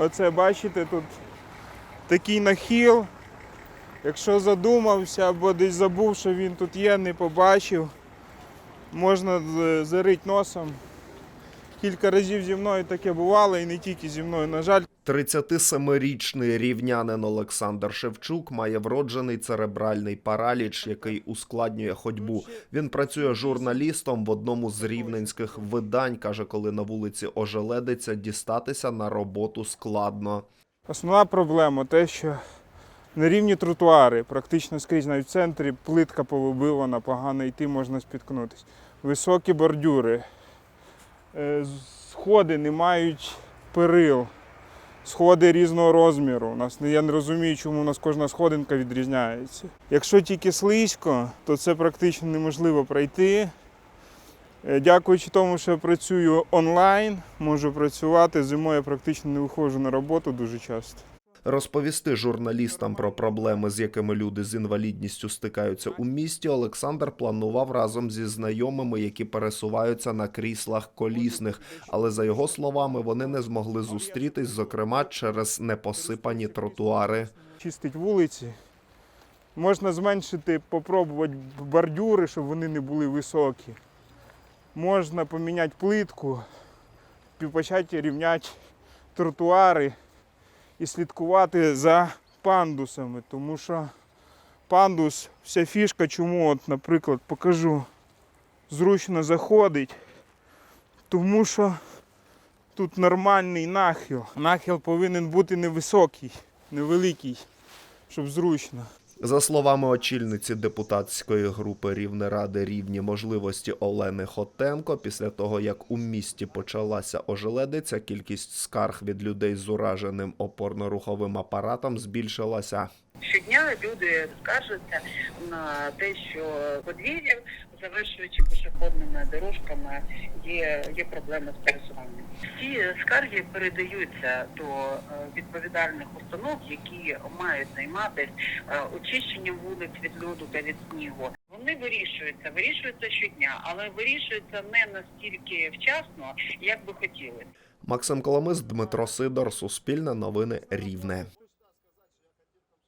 Оце бачите, тут такий нахил. Якщо задумався або десь забув, що він тут є, не побачив, можна зарити носом. Кілька разів зі мною таке бувало і не тільки зі мною. На жаль, 37-річний рівнянин Олександр Шевчук має вроджений церебральний параліч, який ускладнює ходьбу. Він працює журналістом в одному з рівненських видань. каже, коли на вулиці ожеледиться, дістатися на роботу складно. Основна проблема те, що нерівні тротуари, практично скрізь, навіть в центрі плитка повибивана, погано йти, можна спіткнутися. Високі бордюри, е, сходи не мають перил, сходи різного розміру. У нас, я не розумію, чому у нас кожна сходинка відрізняється. Якщо тільки слизько, то це практично неможливо пройти. Е, Дякуючи тому, що я працюю онлайн, можу працювати. Зимою я практично не виходжу на роботу дуже часто. Розповісти журналістам про проблеми, з якими люди з інвалідністю стикаються у місті, Олександр планував разом зі знайомими, які пересуваються на кріслах колісних. Але за його словами, вони не змогли зустрітись, зокрема через непосипані тротуари. Чистить вулиці. Можна зменшити, попробувати бордюри, щоб вони не були високі. Можна поміняти плитку, почати рівняти тротуари і слідкувати за пандусами, тому що пандус, вся фішка, чому, от, наприклад, покажу, зручно заходить, тому що тут нормальний нахил. Нахил повинен бути невисокий, невеликий, щоб зручно. За словами очільниці депутатської групи Рівнеради рівні можливості Олени Хотенко, після того як у місті почалася ожеледиця, кількість скарг від людей з ураженим опорно-руховим апаратом збільшилася. Щодня люди скаржаться на те, що подвір'я, завершуючи пішохідними дорожками, є, є проблеми з пересуванням. Ці скарги передаються до е, відповідальних установ, які мають займатися е, очищенням вулиць від льоду та від снігу. Вони вирішуються, вирішуються щодня, але вирішуються не настільки вчасно, як би хотіли. Максим Коломис, Дмитро Сидор, Суспільне новини Рівне.